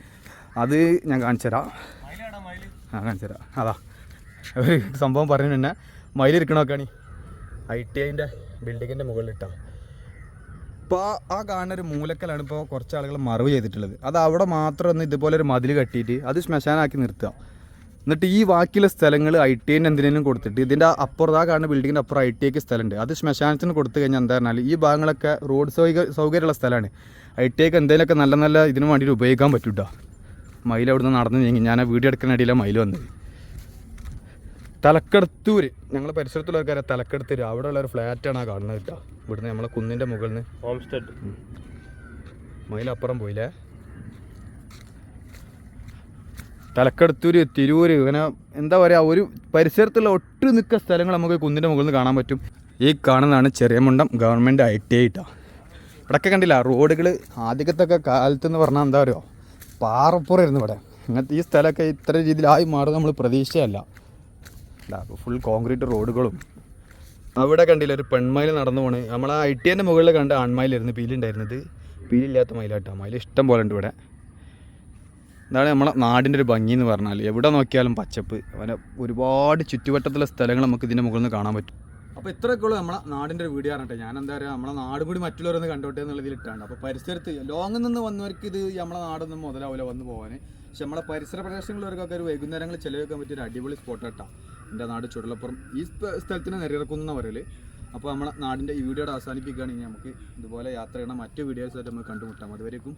അത് ഞാൻ കാണിച്ചു തരാം. ആ കാണിച്ചു തരാം. അതാ. ഒരു സംഭവം പറഞ്ഞു തന്നെ മയിലിരിക്കണമൊക്കെയാണ് ഐ ടി ഐന്റെ ബിൽഡിങ്ങിന്റെ മുകളിലിട്ടാണ് ഇപ്പോൾ ആ കാണുന്ന ഒരു മൂലക്കലാണ് ഇപ്പോൾ കുറച്ച് ആളുകൾ മറവ് ചെയ്തിട്ടുള്ളത്. അത് അവിടെ മാത്രം ഒന്ന് ഇതുപോലെ ഒരു മതിൽ കെട്ടിയിട്ട് അത് ശ്മശാനാക്കി നിർത്തുക. എന്നിട്ട് ഈ ബാക്കിയുള്ള സ്ഥലങ്ങൾ ഐ ടി ഐന് എന്തിനേലും കൊടുത്തിട്ട് ഇതിന്റെ അപ്പുറത്ത് ആ കാണുന്ന ബിൽഡിങ്ങിന്റെ അപ്പുറം ഐ ടി ഐക്ക് സ്ഥലമുണ്ട്. അത് ശ്മശാനത്തിന് കൊടുത്തു കഴിഞ്ഞാൽ എന്താ പറഞ്ഞാൽ ഈ ഭാഗങ്ങളൊക്കെ റോഡ് സൗകര്യ സൗകര്യമുള്ള സ്ഥലമാണ്. ഐ ടി ഐക്ക് എന്തെങ്കിലുമൊക്കെ നല്ല നല്ല ഇതിന് വേണ്ടിയിട്ട് ഉപയോഗിക്കാൻ പറ്റൂട്ടോ. മയിൽ അവിടെ നിന്ന് നടന്ന് നീങ്ങി. ഞാൻ ആ വീഡിയോ എടുക്കുന്ന ഇടയിലാണ് മയിൽ വന്നത്. തലക്കടത്തൂര്. ഞങ്ങൾ പരിസരത്തുള്ള ആൾക്കാരെ തലക്കടത്തൂര്. അവിടെ ഉള്ള ഒരു ഫ്ലാറ്റാണ് ആ കാണുന്നത് കേട്ടോ. ഇവിടുന്ന് നമ്മളെ കുന്നിന്റെ മുകളിൽ നിന്ന് ഹോം സ്റ്റഡ് മയിലപ്പുറം പോയില്ലേ? തലക്കടത്തൂര് തിരൂര് ഇങ്ങനെ എന്താ പറയുക ഒരു പരിസരത്തുള്ള ഒട്ടുമിക്ക സ്ഥലങ്ങൾ നമുക്ക് കുന്നിന്റെ മുകളിൽ നിന്ന് കാണാൻ പറ്റും. ഈ കാണുന്നതാണ് Cheriyamundam government I T I ഇട്ടാ കണ്ടില്ല റോഡുകൾ ആദ്യത്തെ കാലത്തെന്ന് പറഞ്ഞാൽ എന്താ പറയുക പാറപ്പുറമായിരുന്നു ഇവിടെ. ഇങ്ങനത്തെ ഈ സ്ഥലമൊക്കെ ഇത്ര രീതിയിലായി മാറും നമ്മൾ പ്രതീക്ഷയല്ല. ഫുൾ കോൺക്രീറ്റ് റോഡുകളും. അവിടെ കണ്ടില്ല ഒരു പെൺമയിൽ നടന്നു പോണ്. നമ്മൾ ആ ഐ ടി എന്റെ മുകളിൽ കണ്ട ആൺമയിലായിരുന്നു പീലുണ്ടായിരുന്നത്. പീലില്ലാത്ത മയിലാട്ടോ മയിൽ ഇഷ്ടം പോലെ ഉണ്ട് ഇവിടെ. ഇതാണ് നമ്മളെ നാടിന്റെ ഒരു ഭംഗി എന്ന് പറഞ്ഞാൽ എവിടെ നോക്കിയാലും പച്ചപ്പ്. അങ്ങനെ ഒരുപാട് ചുറ്റുവട്ടത്തുള്ള സ്ഥലങ്ങൾ നമുക്ക് ഇതിന്റെ മുകളിൽ നിന്ന് കാണാൻ പറ്റും. അപ്പോൾ ഇത്രയൊക്കെ ഉള്ളൂ നമ്മളെ നാടിന്റെ ഒരു വീഡിയോ ആണ് ഞാൻ എന്താ പറയുക നമ്മളെ നാടും കൂടി മറ്റുള്ളവരൊന്ന് കണ്ടോട്ടെ എന്നുള്ളതിൽ ഇട്ടാണ് അപ്പോൾ പരിസരത്ത് ലോങ്ങിൽ നിന്ന് വന്നവർക്ക് ഇത് നമ്മളെ നാടൊന്നും മുതലാവില്ല വന്ന് പോകാൻ പക്ഷെ നമ്മളെ പരിസര പ്രദേശങ്ങളിലവർക്കൊക്കെ ഒരു വൈകുന്നേരങ്ങൾ ചിലവെക്കാൻ പറ്റിയ ഒരു അടിപൊളി സ്പോട്ട് കേട്ടോ എന്റെ നാട് ചുടലപ്പുറം. ഈ സ്ഥ- സ്ഥലത്തിന് നെറിയിറക്കുന്ന പറയൽ. അപ്പോൾ നമ്മളെ നാടിന്റെ ഈ വീഡിയോയുടെ അവസാനിപ്പിക്കുകയാണെങ്കിൽ നമുക്ക് ഇതുപോലെ യാത്ര ചെയ്യണം മറ്റു വീഡിയോസായിട്ട് നമ്മൾ കണ്ടുമുട്ടാം. അതുവരേക്കും